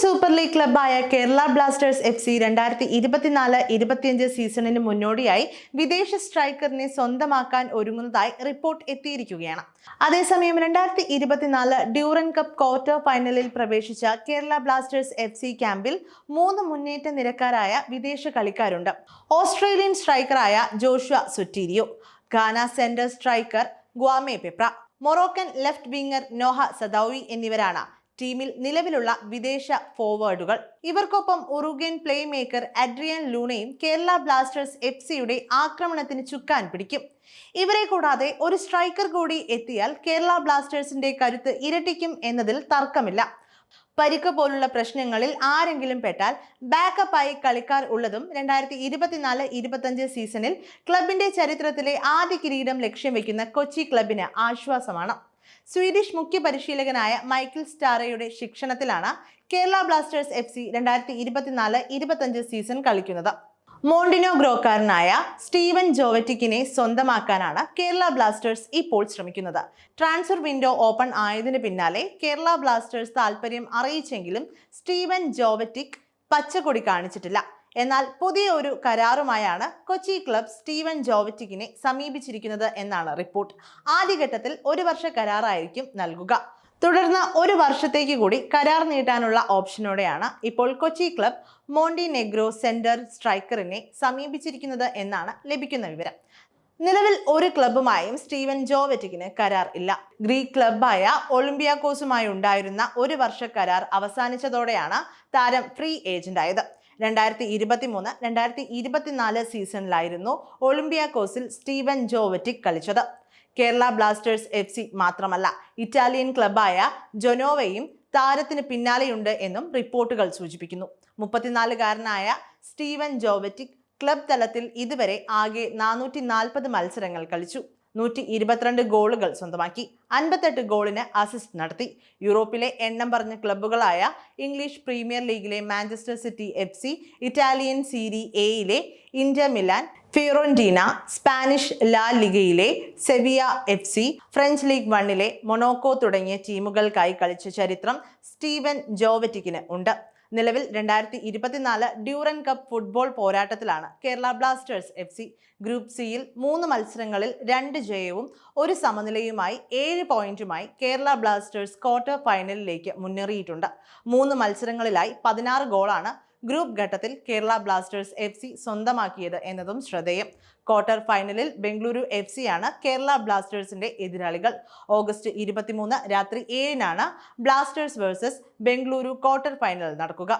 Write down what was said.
Super league ക്ലബായ Kerala Blasters F C രണ്ടായിരത്തി ഇരുപത്തിനാല് ഇരുപത്തിയഞ്ച് സീസണിന് മുന്നോടിയായി വിദേശ സ്ട്രൈക്കറിനെ സ്വന്തമാക്കാൻ ഒരുങ്ങുന്നതായി റിപ്പോർട്ട് എത്തിയിരിക്കുകയാണ്. അതേസമയം രണ്ടായിരത്തി ഇരുപത്തിനാല് ഡ്യൂറൻ കപ്പ് ക്വാർട്ടർ ഫൈനലിൽ പ്രവേശിച്ച കേരള ബ്ലാസ്റ്റേഴ്സ് എഫ് സി ക്യാമ്പിൽ മൂന്ന് മുന്നേറ്റ നിരക്കാരായ വിദേശ കളിക്കാരുണ്ട്. Australian സ്ട്രൈക്കറായ Joshua Sotirio Ghana centre striker Kwame Peprah Moroccan left winger Noah Sadaoui എന്നിവരാണ് ടീമിൽ നിലവിലുള്ള വിദേശ ഫോർവേഡുകൾ ഇവർക്കൊപ്പം ഉറുഗ്യൻ പ്ലേ മേക്കർ അഡ്രിയൻ ലൂണയും കേരള ബ്ലാസ്റ്റേഴ്സ് എഫ് സിയുടെ ആക്രമണത്തിന് ചുക്കാൻ പിടിക്കും. ഇവരെ കൂടാതെ ഒരു സ്ട്രൈക്കർ കൂടി എത്തിയാൽ കേരള ബ്ലാസ്റ്റേഴ്സിന്റെ കരുത്ത് ഇരട്ടിക്കും എന്നതിൽ തർക്കമില്ല. പരിക്ക് പോലുള്ള പ്രശ്നങ്ങളിൽ ആരെങ്കിലും പെട്ടാൽ ബാക്കപ്പായി കളിക്കാർ ഉള്ളതും രണ്ടായിരത്തി ഇരുപത്തിനാല് ഇരുപത്തഞ്ച് സീസണിൽ ക്ലബിന്റെ ചരിത്രത്തിലെ ആദ്യ കിരീടം ലക്ഷ്യം വെക്കുന്ന കൊച്ചി ക്ലബിന് ആശ്വാസമാണ്. സ്വീഡിഷ് മുഖ്യ പരിശീലകനായ മൈക്കിൾ സ്റ്റാറയുടെ ശിക്ഷണത്തിലാണ് കേരള ബ്ലാസ്റ്റേഴ്സ് എഫ് സി രണ്ടായിരത്തി ഇരുപത്തിനാല് ഇരുപത്തഞ്ച് സീസൺ കളിക്കുന്നത്. മോണ്ടിനോ ഗ്രോക്കാരനായ സ്റ്റീവൻ ജോവറ്റിക്കിനെ സ്വന്തമാക്കാനാണ് കേരള ബ്ലാസ്റ്റേഴ്സ് ഇപ്പോൾ ശ്രമിക്കുന്നത്. ട്രാൻസ്ഫർ വിൻഡോ ഓപ്പൺ ആയതിനു പിന്നാലെ കേരള ബ്ലാസ്റ്റേഴ്സ് താൽപ്പര്യം അറിയിച്ചെങ്കിലും സ്റ്റീവൻ ജോവറ്റിക് പച്ചക്കൊടി കാണിച്ചിട്ടില്ല. എന്നാൽ പുതിയ ഒരു കരാറുമായാണ് കൊച്ചി ക്ലബ് സ്റ്റീവൻ ജോവറ്റിക്കിനെ സമീപിച്ചിരിക്കുന്നത് എന്നാണ് റിപ്പോർട്ട്. ആദ്യഘട്ടത്തിൽ ഒരു വർഷ കരാറായിരിക്കും നൽകുക. തുടർന്ന് ഒരു വർഷത്തേക്ക് കൂടി കരാർ നീട്ടാനുള്ള ഓപ്ഷനോടെയാണ് ഇപ്പോൾ Kochi club Montenegro centre സ്ട്രൈക്കറിനെ സമീപിച്ചിരിക്കുന്നത് എന്നാണ് ലഭിക്കുന്ന വിവരം. നിലവിൽ ഒരു ക്ലബ്ബുമായും സ്റ്റീവൻ ജോവറ്റിക്കിന് കരാർ ഇല്ല. ഗ്രീക്ക് ക്ലബ്ബായ ഒളിമ്പിയാക്കോസുമായി ഉണ്ടായിരുന്ന ഒരു വർഷ കരാർ അവസാനിച്ചതോടെയാണ് താരം ഫ്രീ ഏജന്റ് ആയത് രണ്ടായിരത്തി ഇരുപത്തി മൂന്ന് രണ്ടായിരത്തി ഇരുപത്തിനാല് സീസണിലായിരുന്നു ഒളിമ്പിയാക്കോസിൽ സ്റ്റീവൻ ജോവറ്റിക് കളിച്ചത്. കേരള ബ്ലാസ്റ്റേഴ്സ് എഫ് സി മാത്രമല്ല ഇറ്റാലിയൻ ക്ലബായ ജൊനോവയും താരത്തിന് പിന്നാലെയുണ്ട് എന്നും റിപ്പോർട്ടുകൾ സൂചിപ്പിക്കുന്നു. മുപ്പത്തിനാലുകാരനായ സ്റ്റീവൻ ജോവറ്റിക് ക്ലബ് തലത്തിൽ ഇതുവരെ ആകെ നാനൂറ്റി മത്സരങ്ങൾ കളിച്ചു. നൂറ്റി ഇരുപത്തിരണ്ട് ഗോളുകൾ സ്വന്തമാക്കി. അൻപത്തെട്ട് ഗോളിന് അസിസ്റ്റ് നടത്തി. യൂറോപ്പിലെ എണ്ണം പറഞ്ഞ ക്ലബ്ബുകളായ ഇംഗ്ലീഷ് പ്രീമിയർ ലീഗിലെ Manchester City F C Italian Serie എയിലെ Inter Milan Fiorentina Spanish La ലിഗയിലെ Sevilla F C French League വണ്ണിലെ മൊണോക്കോ തുടങ്ങിയ ടീമുകൾക്കായി കളിച്ച ചരിത്രം സ്റ്റീവൻ ജോവറ്റിക്കിന് ഉണ്ട്. നിലവിൽ രണ്ടായിരത്തി ഇരുപത്തിനാല് Durand cup football പോരാട്ടത്തിലാണ് Kerala Blasters F C group സിയിൽ മൂന്ന് മത്സരങ്ങളിൽ രണ്ട് ജയവും ഒരു സമനിലയുമായി ഏഴ് പോയിന്റുമായി കേരള ബ്ലാസ്റ്റേഴ്സ് ക്വാർട്ടർ ഫൈനലിലേക്ക് മുന്നേറിയിട്ടുണ്ട്. മൂന്ന് മത്സരങ്ങളിലായി പതിനാറ് ഗോളാണ് ഗ്രൂപ്പ് ഘട്ടത്തിൽ കേരള ബ്ലാസ്റ്റേഴ്സ് എഫ് സി സ്വന്തമാക്കിയത് എന്നതും ശ്രദ്ധേയം. ക്വാർട്ടർ ഫൈനലിൽ ബംഗളൂരു എഫ് സിയാണ് കേരള ബ്ലാസ്റ്റേഴ്സിന്റെ എതിരാളികൾ. ഓഗസ്റ്റ് ഇരുപത്തിമൂന്ന് രാത്രി ഏഴിനാണ് Blasters versus Bengaluru quarter final നടക്കുക.